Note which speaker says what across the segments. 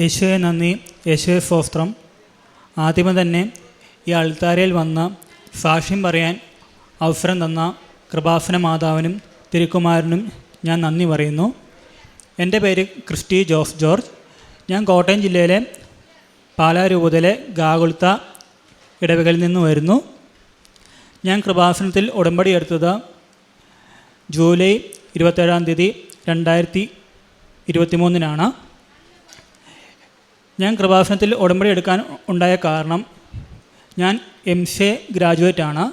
Speaker 1: യേശുവെ നന്ദി. യേശുവെ സ്വസ്ത്രം ആദ്യമേ തന്നെ ഈ അൾത്താരയിൽ വന്ന് സാക്ഷ്യം പറയാൻ അവസരം തന്ന കൃപാസന മാതാവിനും തിരുക്കുമാരനും ഞാൻ നന്ദി പറയുന്നു. എന്റെ പേര് ക്രിസ്റ്റി ജോസ് ജോർജ്. ഞാൻ കോട്ടയം ജില്ലയിലെ പാലാരൂപതയിലെ ഗാകുൽത്ത ഇടവകളിൽ നിന്ന് വരുന്നു. ഞാൻ കൃപാസനത്തിൽ ഉടമ്പടി എടുത്തത് ജൂലൈ ഇരുപത്തേഴാം തീയതി രണ്ടായിരത്തി ഇരുപത്തിമൂന്നിനാണ്. ഞാൻ കൃപാസനത്തിൽ ഉടമ്പടി എടുക്കാൻ ഉണ്ടായ കാരണം ഞാൻ എം സി എ ഗ്രാജുവേറ്റ് ആണ്.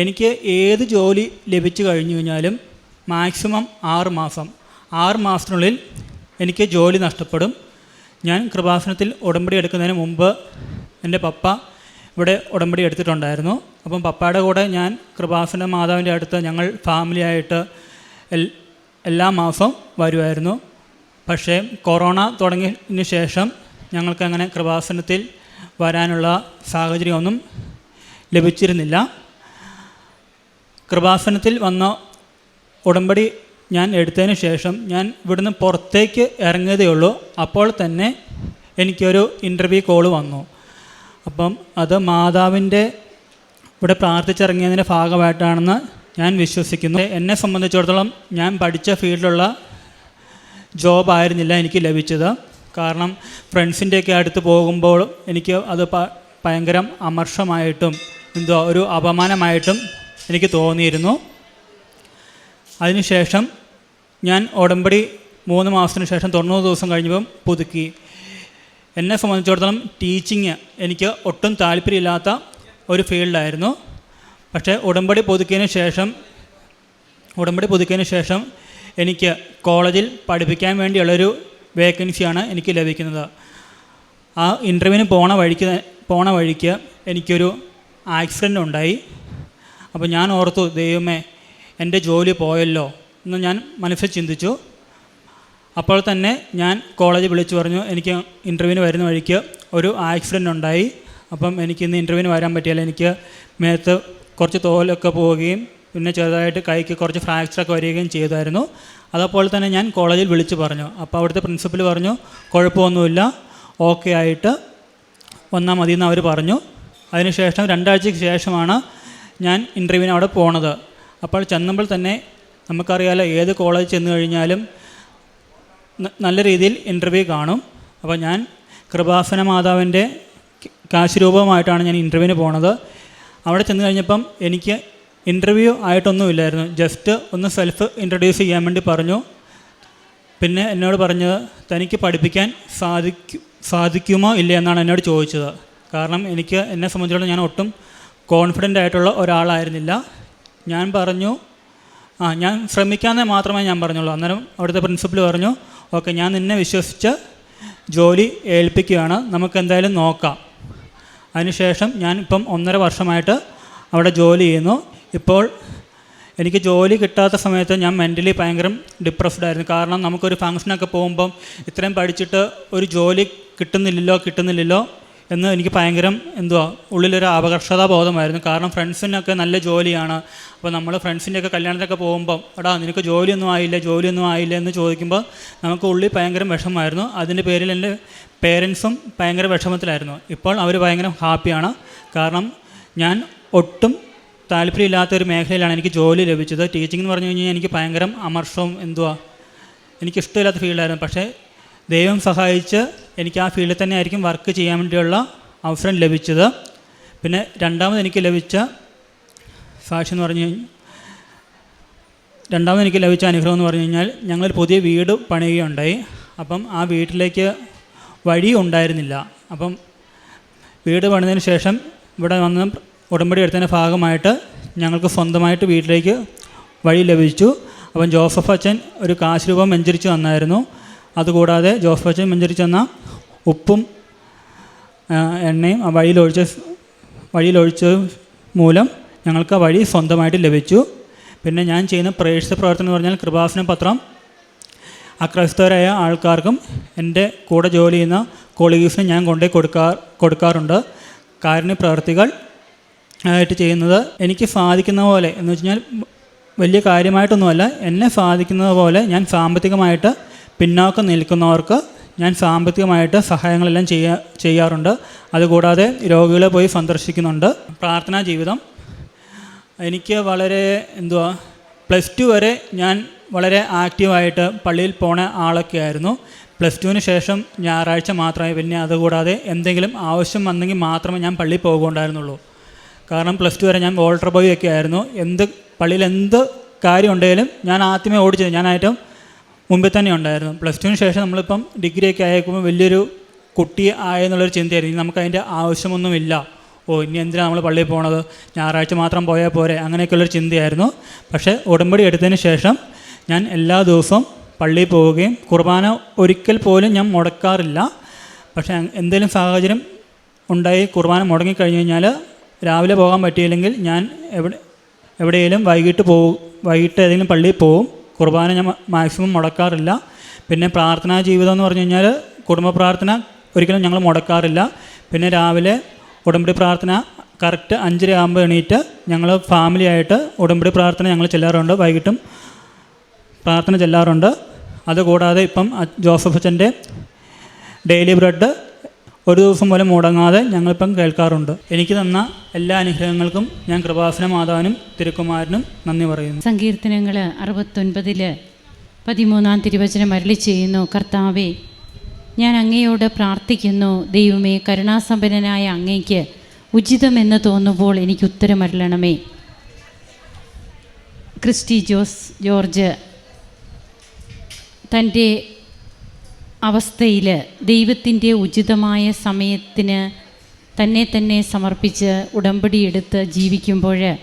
Speaker 1: എനിക്ക് ഏത് ജോലി ലഭിച്ചു കഴിഞ്ഞു കഴിഞ്ഞാലും മാക്സിമം ആറ് മാസം. ആറ് മാസത്തിനുള്ളിൽ എനിക്ക് ജോലി നഷ്ടപ്പെടും. ഞാൻ കൃപാസനത്തിൽ ഉടമ്പടി എടുക്കുന്നതിന് മുമ്പ് എന്റെ പപ്പ ഇവിടെ ഉടമ്പടി എടുത്തിട്ടുണ്ടായിരുന്നു. അപ്പം പപ്പയുടെ കൂടെ ഞാൻ കൃപാസന മാതാവിന്റെ അടുത്ത് ഞങ്ങൾ ഫാമിലിയായിട്ട് എല്ലാ മാസവും വരുമായിരുന്നു പക്ഷേ കൊറോണ തുടങ്ങിയതിന് ശേഷം ഞങ്ങൾക്ക് അങ്ങനെ കൃപാസനത്തിൽ വരാനുള്ള സാഹചര്യമൊന്നും ലഭിച്ചിരുന്നില്ല. കൃപാസനത്തിൽ വന്ന ഉടമ്പടി ഞാൻ എടുത്തതിന് ശേഷം ഞാൻ ഇവിടുന്ന് പുറത്തേക്ക് ഇറങ്ങിയതേ ഉള്ളൂ. അപ്പോൾ തന്നെ എനിക്കൊരു ഇന്റർവ്യൂ കോൾ വന്നു. അപ്പം അത് മാതാവിന്റെ ഇവിടെ പ്രാർത്ഥിച്ചിറങ്ങിയതിന്റെ ഭാഗമായിട്ടാണെന്ന് ഞാൻ വിശ്വസിക്കുന്നു. എന്നെ സംബന്ധിച്ചിടത്തോളം ഞാൻ പഠിച്ച ഫീൽഡിലുള്ള ജോബായിരുന്നില്ല എനിക്ക് ലഭിച്ചത്. കാരണം ഫ്രണ്ട്സിന്റെയൊക്കെ അടുത്ത് പോകുമ്പോൾ എനിക്ക് അത് ഭയങ്കരം അമർഷമായിട്ടും എന്തോ ഒരു അപമാനമായിട്ടും എനിക്ക് തോന്നിയിരുന്നു. അതിനുശേഷം ഞാൻ ഉടമ്പടി മൂന്ന് മാസത്തിന് ശേഷം തൊണ്ണൂറ് ദിവസം കഴിഞ്ഞപ്പം പുതുക്കി. എന്നെ സംബന്ധിച്ചിടത്തോളം ടീച്ചിങ് എനിക്ക് ഒട്ടും താല്പര്യമില്ലാത്ത ഒരു ഫീൽഡായിരുന്നു. പക്ഷേ ഉടമ്പടി പുതുക്കിയതിന് ശേഷം ഉടമ്പടി പുതുക്കിയതിന് ശേഷം എനിക്ക് കോളേജിൽ പഠിപ്പിക്കാൻ വേണ്ടിയുള്ളൊരു വേക്കൻസിയാണ് എനിക്ക് ലഭിക്കുന്നത്. ആ ഇന്റർവ്യൂവിന് പോണ വഴിക്ക് പോണ വഴിക്ക് എനിക്കൊരു ആക്സിഡന്റ് ഉണ്ടായി. അപ്പോൾ ഞാൻ ഓർത്തു ദൈവമേ എന്റെ ജോലി പോയല്ലോ എന്ന് ഞാൻ മനസ്സിൽ ചിന്തിച്ചു. അപ്പോൾ തന്നെ ഞാൻ കോളേജ് വിളിച്ചു പറഞ്ഞു എനിക്ക് ഇന്റർവ്യൂവിന് വരുന്ന വഴിക്ക് ഒരു ആക്സിഡന്റ് ഉണ്ടായി. അപ്പം എനിക്ക് ഇന്ന് ഇന്റർവ്യൂവിന് വരാൻ പറ്റിയാൽ എനിക്ക് മേത്ത് കുറച്ച് തോലൊക്കെ പോവുകയും പിന്നെ ചെറുതായിട്ട് കൈക്ക് കുറച്ച് ഫ്രാക്ചറൊക്കെ വരികയും ചെയ്തായിരുന്നു. അതേപോലെ തന്നെ ഞാൻ കോളേജിൽ വിളിച്ചു പറഞ്ഞു. അപ്പോൾ അവിടുത്തെ പ്രിൻസിപ്പൽ പറഞ്ഞു കുഴപ്പമൊന്നുമില്ല. ഓക്കെ ആയിട്ട് വന്നാൽ മതി എന്ന് അവർ പറഞ്ഞു അതിനുശേഷം രണ്ടാഴ്ചയ്ക്ക് ശേഷമാണ് ഞാൻ ഇന്റർവ്യൂവിന് അവിടെ പോണത്. അപ്പോൾ ചെന്നപ്പോൾ തന്നെ നമുക്കറിയാലോ ഏത് കോളേജ് ചെന്ന് കഴിഞ്ഞാലും നല്ല രീതിയിൽ ഇന്റർവ്യൂ കാണും. അപ്പോൾ ഞാൻ കൃപാസന മാതാവിന്റെ കാശ് രൂപമായിട്ടാണ് ഞാൻ ഇന്റർവ്യൂവിന് പോണത്. അവിടെ ചെന്ന് കഴിഞ്ഞപ്പം എനിക്ക് ഇന്റർവ്യൂ ആയിട്ടൊന്നുമില്ലായിരുന്നു. ജസ്റ്റ് ഒന്ന് സെൽഫ് ഇൻട്രൊഡ്യൂസ് ചെയ്യാൻ വേണ്ടി പറഞ്ഞു. പിന്നെ എന്നോട് പറഞ്ഞത് തനിക്ക് പഠിപ്പിക്കാൻ സാധിക്കും സാധിക്കുമോ ഇല്ല? എന്നാണ് എന്നോട് ചോദിച്ചത്. കാരണം എനിക്ക് എന്നെ സംബന്ധിച്ചിടത്തോളം ഞാൻ ഒട്ടും കോൺഫിഡന്റ് ആയിട്ടുള്ള ഒരാളായിരുന്നില്ല. ഞാൻ പറഞ്ഞു ആ ഞാൻ ശ്രമിക്കാമെന്നേ മാത്രമേ ഞാൻ പറഞ്ഞുള്ളൂ. അന്നേരം അവിടുത്തെ പ്രിൻസിപ്പൽ പറഞ്ഞു ഓക്കെ ഞാൻ നിന്നെ വിശ്വസിച്ച് ജോലി ഏൽപ്പിക്കുകയാണ്. നമുക്ക് എന്തായാലും നോക്കാം. അതിനുശേഷം ഞാൻ ഇപ്പം ഒന്നര വർഷമായിട്ട് അവിടെ ജോലി ചെയ്യുന്നു. ഇപ്പോൾ എനിക്ക് ജോലി കിട്ടാത്ത സമയത്ത് ഞാൻ മെന്റലി ഭയങ്കര ഡിപ്രസ്ഡ് ആയിരുന്നു. കാരണം നമുക്കൊരു ഫങ്ഷനൊക്കെ പോകുമ്പം ഇത്രയും പഠിച്ചിട്ട് ഒരു ജോലി കിട്ടുന്നില്ലല്ലോ കിട്ടുന്നില്ലല്ലോ എന്ന് എനിക്ക് ഭയങ്കര എന്തുവാ ഉള്ളിലൊരു അപകർഷതാ ബോധമായിരുന്നു കാരണം ഫ്രണ്ട്സിനൊക്കെ നല്ല ജോലിയാണ്. അപ്പോൾ നമ്മൾ ഫ്രണ്ട്സിന്റെയൊക്കെ കല്യാണത്തിനൊക്കെ പോകുമ്പം എടാ നിനക്ക് ജോലിയൊന്നും ആയില്ല ജോലിയൊന്നും ആയില്ല എന്ന് ചോദിക്കുമ്പോൾ നമുക്ക് ഉള്ളിൽ ഭയങ്കര വിഷമമായിരുന്നു. അതിന്റെ പേരിൽ എന്റെ പേരൻസും ഭയങ്കര വിഷമത്തിലായിരുന്നു. ഇപ്പോൾ അവർ ഭയങ്കര ഹാപ്പിയാണ് കാരണം ഞാൻ ഒട്ടും താല്പര്യമില്ലാത്ത ഒരു മേഖലയിലാണ് എനിക്ക് ജോലി ലഭിച്ചത്. ടീച്ചിങ് എന്ന് പറഞ്ഞു കഴിഞ്ഞാൽ എനിക്ക് ഭയങ്കര അമർഷവും എന്തുവാ എനിക്കിഷ്ടമില്ലാത്ത ഫീൽഡായിരുന്നു. പക്ഷേ ദൈവം സഹായിച്ച് എനിക്ക് ആ ഫീൽഡിൽ തന്നെ ആയിരിക്കും വർക്ക് ചെയ്യാൻ വേണ്ടിയുള്ള അവസരം ലഭിച്ചത്. പിന്നെ രണ്ടാമത് എനിക്ക് ലഭിച്ച സാക്ഷി എന്ന് പറഞ്ഞു കഴിഞ്ഞാൽ രണ്ടാമത് എനിക്ക് ലഭിച്ച അനുഗ്രഹം എന്ന് പറഞ്ഞു കഴിഞ്ഞാൽ ഞങ്ങളൊരു പുതിയ വീട് പണിയുകയുണ്ടായി. അപ്പം ആ വീട്ടിലേക്ക് വഴി ഉണ്ടായിരുന്നില്ല അപ്പം വീട് പണിതിന് ശേഷം ഇവിടെ വന്ന് ഉടമ്പടി എടുത്തതിന്റെ ഭാഗമായിട്ട് ഞങ്ങൾക്ക് സ്വന്തമായിട്ട് വീട്ടിലേക്ക് വഴി ലഭിച്ചു. അപ്പം ജോസഫ് അച്ഛൻ ഒരു കാശ് രൂപം വെഞ്ചരിച്ച് വന്നായിരുന്നു അതുകൂടാതെ ജോസഫ് അച്ഛൻ വെഞ്ചരിച്ച് തന്ന ഉപ്പും എണ്ണയും ആ വഴിയിലൊഴിച്ച വഴിയിലൊഴിച്ച മൂലം ഞങ്ങൾക്ക് ആ വഴി സ്വന്തമായിട്ട് ലഭിച്ചു. പിന്നെ ഞാൻ ചെയ്യുന്ന പ്രേക്ഷിത പ്രവർത്തനം എന്ന് പറഞ്ഞാൽ കൃപാസന പത്രം. അക്രൈസ്തവരായ ആൾക്കാർക്കും എന്റെ കൂടെ ജോലി ചെയ്യുന്ന കൊളീഗ്സിന് ഞാൻ കൊണ്ടുപോയി കൊടുക്കാ കൊടുക്കാറുണ്ട്. കാരുണ്യ പ്രവർത്തികൾ ആയിട്ട് ചെയ്യുന്നത് എനിക്ക് സാധിക്കുന്ന പോലെ എന്ന് വെച്ച് കഴിഞ്ഞാൽ വലിയ കാര്യമായിട്ടൊന്നുമല്ല. എന്നെ സാധിക്കുന്നത് പോലെ ഞാൻ സാമ്പത്തികമായിട്ട് പിന്നോക്കം നിൽക്കുന്നവർക്ക് ഞാൻ സാമ്പത്തികമായിട്ട് സഹായങ്ങളെല്ലാം ചെയ്യാ ചെയ്യാറുണ്ട്. അതുകൂടാതെ രോഗികളെ പോയി സന്ദർശിക്കുന്നുണ്ട്. പ്രാർത്ഥനാ ജീവിതം എനിക്ക് വളരെ എന്തുവാ പ്ലസ് ടു വരെ ഞാൻ വളരെ ആക്റ്റീവായിട്ട് പള്ളിയിൽ പോണ ആളൊക്കെ ആയിരുന്നു. പ്ലസ് ടുവിന് ശേഷം ഞായറാഴ്ച മാത്രമേ പിന്നെ അതുകൂടാതെ എന്തെങ്കിലും ആവശ്യം വന്നെങ്കിൽ മാത്രമേ ഞാൻ പള്ളിയിൽ പോകുകയുണ്ടായിരുന്നുള്ളൂ കാരണം പ്ലസ് ടു വരെ ഞാൻ വോൾട്ടർ ബോയ് ഒക്കെ ആയിരുന്നു. എന്ത് പള്ളിയിൽ എന്ത് കാര്യം ഉണ്ടെങ്കിലും ഞാൻ ആദ്യമേ ഓടിച്ചത് ഞാനായിട്ടും മുമ്പിൽ തന്നെ ഉണ്ടായിരുന്നു. പ്ലസ് ടുവിന് ശേഷം നമ്മളിപ്പം ഡിഗ്രിയൊക്കെ ആയേക്കുമ്പോൾ വലിയൊരു കുട്ടി ആയെന്നുള്ളൊരു ചിന്തയായിരുന്നു. നമുക്ക് അതിന്റെ ആവശ്യമൊന്നുമില്ല. ഓ ഇനി എന്തിനാണ് നമ്മൾ പള്ളിയിൽ പോണത്? ഞായറാഴ്ച മാത്രം പോയാൽ പോരെ? അങ്ങനെയൊക്കെയുള്ളൊരു ചിന്തയായിരുന്നു. പക്ഷേ ഉടമ്പടി എടുത്തതിന് ശേഷം ഞാൻ എല്ലാ ദിവസവും പള്ളിയിൽ പോവുകയും കുർബാന ഒരിക്കൽ പോലും ഞാൻ മുടക്കാറില്ല. പക്ഷേ എന്തെങ്കിലും സാഹചര്യം ഉണ്ടായി കുർബാന മുടങ്ങിക്കഴിഞ്ഞ് കഴിഞ്ഞാൽ രാവിലെ പോകാൻ പറ്റിയില്ലെങ്കിൽ ഞാൻ എവിടെ എവിടെയെങ്കിലും വൈകിട്ട് പോകും വൈകിട്ട് ഏതെങ്കിലും പള്ളിയിൽ പോകും കുർബാന ഞാൻ മാക്സിമം മുടക്കാറില്ല. പിന്നെ പ്രാർത്ഥനാ ജീവിതം എന്ന് പറഞ്ഞു കഴിഞ്ഞാൽ കുടുംബ പ്രാർത്ഥന ഒരിക്കലും ഞങ്ങൾ മുടക്കാറില്ല. പിന്നെ രാവിലെ ഉടമ്പടി പ്രാർത്ഥന കറക്റ്റ് അഞ്ചര ആകുമ്പോൾ എണീറ്റ് ഞങ്ങൾ ഫാമിലി ആയിട്ട് ഉടമ്പടി പ്രാർത്ഥന ഞങ്ങൾ ചെല്ലാറുണ്ട്. വൈകിട്ടും പ്രാർത്ഥന ചെല്ലാറുണ്ട്. അതുകൂടാതെ ഇപ്പം ജോസഫ് അച്ഛന്റെ ഡെയിലി ബ്രെഡ് ഒരു ദിവസം പോലും മുടങ്ങാതെ ഞങ്ങളിപ്പം കേൾക്കാറുണ്ട്. എനിക്ക് തന്ന എല്ലാ അനുഗ്രഹങ്ങൾക്കും ഞാൻ കൃപാസന മാതാവിനും തിരുക്കുമാരനും നന്ദി പറയുന്നു.
Speaker 2: സങ്കീർത്തനങ്ങൾ അറുപത്തൊൻപതിൽ പതിമൂന്നാം തിരുവചനം അരളി ചെയ്യുന്നു. കർത്താവെ ഞാൻ അങ്ങയോട് പ്രാർത്ഥിക്കുന്നു. ദൈവമേ കരുണാസമ്പന്നനായ അങ്ങയ്ക്ക് ഉചിതമെന്ന് തോന്നുമ്പോൾ എനിക്ക് ഉത്തരം ഉത്തരമരളണമേ ക്രിസ്റ്റി ജോസ് ജോർജ് തന്റെ അവസ്ഥയിൽ ദൈവത്തിന്റെ ഉചിതമായ സമയത്തിന് തന്നെ തന്നെ സമർപ്പിച്ച് ഉടമ്പടി ഉടമ്പടിയെടുത്ത് ജീവിക്കുമ്പോൾ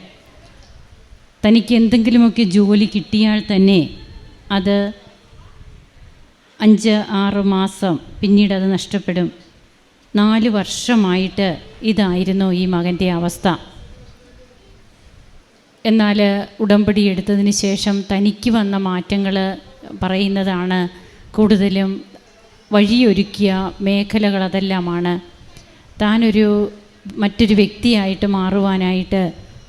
Speaker 2: തനിക്ക് എന്തെങ്കിലുമൊക്കെ ജോലി കിട്ടിയാൽ തന്നെ അത് അഞ്ച് ആറ് മാസം പിന്നീട് അത് നഷ്ടപ്പെടും. നാല് വർഷമായിട്ട് ഇതായിരുന്നു ഈ മകന്റെ അവസ്ഥ. എന്നാൽ ഉടമ്പടി എടുത്തതിന് ശേഷം തനിക്ക് വന്ന മാറ്റങ്ങൾ പറയുന്നതാണ് കൂടുതലും വഴിയൊരുക്കിയ മേഖലകൾ അതെല്ലാമാണ് താനൊരു മറ്റൊരു വ്യക്തിയായിട്ട് മാറുവാനായിട്ട്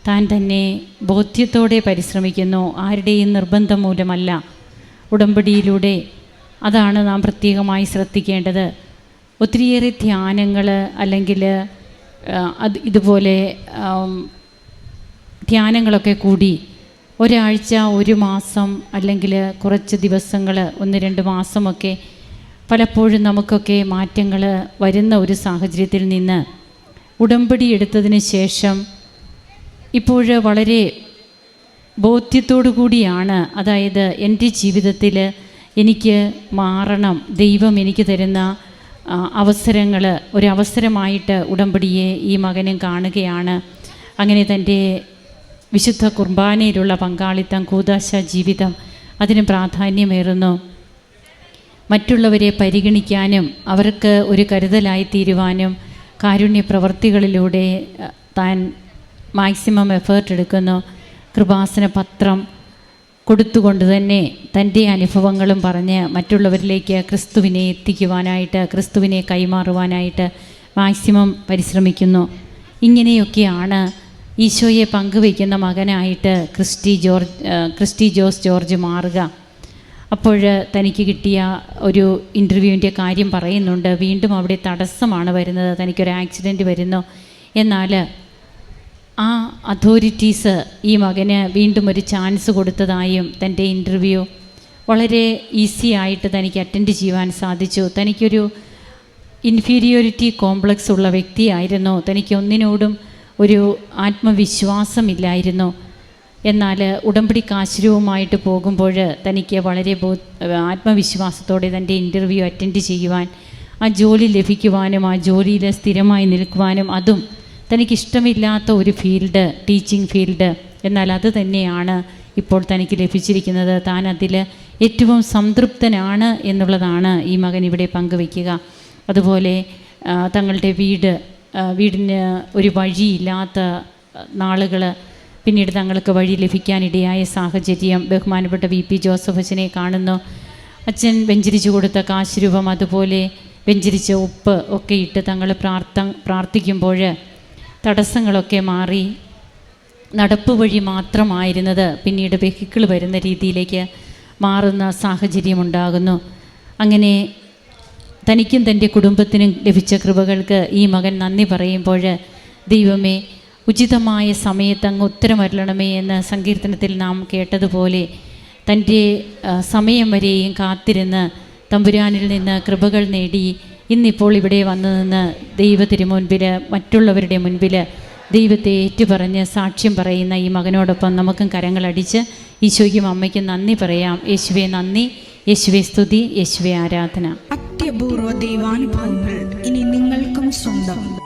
Speaker 2: താൻ തന്നെ ബോധ്യത്തോടെ പരിശ്രമിക്കുന്നു. ആരുടെയും നിർബന്ധം മൂലമല്ല. ഉടമ്പടിയിലൂടെ അതാണ് നാം പ്രത്യേകമായി ശ്രദ്ധിക്കേണ്ടത്. ഒത്തിരിയേറെ ധ്യാനങ്ങൾ അല്ലെങ്കിൽ അത് ഇതുപോലെ ധ്യാനങ്ങളൊക്കെ കൂടി ഒരാഴ്ച ഒരു മാസം അല്ലെങ്കിൽ കുറച്ച് ദിവസങ്ങൾ ഒന്ന് രണ്ട് മാസമൊക്കെ പലപ്പോഴും നമുക്കൊക്കെ മാറ്റങ്ങൾ വരുന്ന ഒരു സാഹചര്യത്തിൽ നിന്ന് ഉടമ്പടി എടുത്തതിന് ശേഷം ഇപ്പോൾ വളരെ ബോധ്യത്തോടു കൂടിയാണ്. അതായത് എന്റെ ജീവിതത്തിൽ എനിക്ക് മാറണം ദൈവം എനിക്ക് തരുന്ന അവസരങ്ങൾ ഒരവസരമായിട്ട് ഉടമ്പടിയെ ഈ മകനും കാണുകയാണ്. അങ്ങനെ തന്റെ വിശുദ്ധ കുർബാനയിലുള്ള പങ്കാളിത്തം കൂതാശ ജീവിതം അതിന് പ്രാധാന്യമേറുന്നു. മറ്റുള്ളവരെ പരിഗണിക്കാനും അവർക്ക് ഒരു കരുതലായി തീരുവാനും കാരുണ്യ പ്രവർത്തികളിലൂടെ താൻ മാക്സിമം എഫേർട്ട് എടുക്കുന്നു. കൃപാസന പത്രം കൊടുത്തുകൊണ്ട് തന്നെ തന്റെ അനുഭവങ്ങളും പറഞ്ഞ് മറ്റുള്ളവരിലേക്ക് ക്രിസ്തുവിനെ എത്തിക്കുവാനായിട്ട് ക്രിസ്തുവിനെ കൈമാറുവാനായിട്ട് മാക്സിമം പരിശ്രമിക്കുന്നു. ഇങ്ങനെയൊക്കെയാണ് ഈശോയെ പങ്കുവയ്ക്കുന്ന മകനായിട്ട് ക്രിസ്റ്റി ജോർജ് ക്രിസ്റ്റി ജോസ് ജോർജ് മാറുക. അപ്പോൾ തനിക്ക് കിട്ടിയ ഒരു ഇന്റർവ്യൂവിന്റെ കാര്യം പറയുന്നുണ്ട്. വീണ്ടും അവിടെ തടസ്സമാണ് വരുന്നത്. തനിക്കൊരു ആക്സിഡന്റ് വരുന്നു. എന്നാൽ ആ അതോറിറ്റീസ് ഈ മകന് വീണ്ടും ഒരു ചാൻസ് കൊടുത്തതായും തന്റെ ഇന്റർവ്യൂ വളരെ ഈസി ആയിട്ട് തനിക്ക് അറ്റൻഡ് ചെയ്യുവാൻ സാധിച്ചു. തനിക്കൊരു ഇൻഫീരിയോറിറ്റി കോംപ്ലക്സ് ഉള്ള വ്യക്തിയായിരുന്നു. തനിക്ക് ഒന്നിനോടും ഒരു ആത്മവിശ്വാസമില്ലായിരുന്നു. എന്നാൽ ഉടമ്പടി കാശ്രവുമായിട്ട് പോകുമ്പോൾ തനിക്ക് വളരെ ബോ ആത്മവിശ്വാസത്തോടെ തന്റെ ഇന്റർവ്യൂ അറ്റൻഡ് ചെയ്യുവാൻ ആ ജോലി ലഭിക്കുവാനും ആ ജോലിയിൽ സ്ഥിരമായി നിൽക്കുവാനും അതും തനിക്കിഷ്ടമില്ലാത്ത ഒരു ഫീൽഡ് ടീച്ചിങ് ഫീൽഡ് എന്നാൽ അത് തന്നെയാണ് ഇപ്പോൾ തനിക്ക് ലഭിച്ചിരിക്കുന്നത്. താൻ അതിൽ ഏറ്റവും സംതൃപ്തനാണ് എന്നുള്ളതാണ് ഈ മകൻ ഇവിടെ പങ്കുവയ്ക്കുക. അതുപോലെ തങ്ങളുടെ വീട് വീടിന് ഒരു വഴിയില്ലാത്ത നാളുകൾ പിന്നീട് തങ്ങൾക്ക് വഴി ലഭിക്കാനിടയായ സാഹചര്യം ബഹുമാനപ്പെട്ട വി പി ജോസഫ് അച്ഛനെ കാണുന്നു. അച്ഛൻ വെഞ്ചരിച്ചു കൊടുത്ത കാശ് രൂപം അതുപോലെ വെഞ്ചരിച്ച ഉപ്പ് ഒക്കെ ഇട്ട് തങ്ങൾ പ്രാർത്ഥ പ്രാർത്ഥിക്കുമ്പോൾ തടസ്സങ്ങളൊക്കെ മാറി നടപ്പ് വഴി മാത്രമായിരുന്നത് പിന്നീട് വെഹിക്കിൾ വരുന്ന രീതിയിലേക്ക് മാറുന്ന സാഹചര്യമുണ്ടാകുന്നു അങ്ങനെ തനിക്കും തന്റെ കുടുംബത്തിനും ലഭിച്ച കൃപകൾക്ക് ഈ മകൻ നന്ദി പറയുമ്പോൾ ദൈവമേ ഉചിതമായ സമയത്ത് അങ്ങ് ഉത്തരമരുളണമേ എന്ന് സങ്കീർത്തനത്തിൽ നാം കേട്ടതുപോലെ തന്റെ സമയം വരെയും കാത്തിരുന്ന് തമ്പുരാനിൽ നിന്ന് കൃപകൾ നേടി ഇന്നിപ്പോൾ ഇവിടെ വന്നു നിന്ന് ദൈവത്തിന് മുൻപിൽ മറ്റുള്ളവരുടെ മുൻപിൽ ദൈവത്തെ ഏറ്റുപറഞ്ഞ് സാക്ഷ്യം പറയുന്ന ഈ മകനോടൊപ്പം നമുക്കും കരങ്ങളടിച്ച് ഈശോയ്ക്കും അമ്മയ്ക്കും നന്ദി പറയാം. യേശുവെ നന്ദി. യേശുവെ സ്തുതി. യേശുവെ ആരാധന.
Speaker 3: അത്യപൂർവ ദൈവാനുഭവങ്ങൾ ഇനി നിങ്ങൾക്കും സ്വന്തം.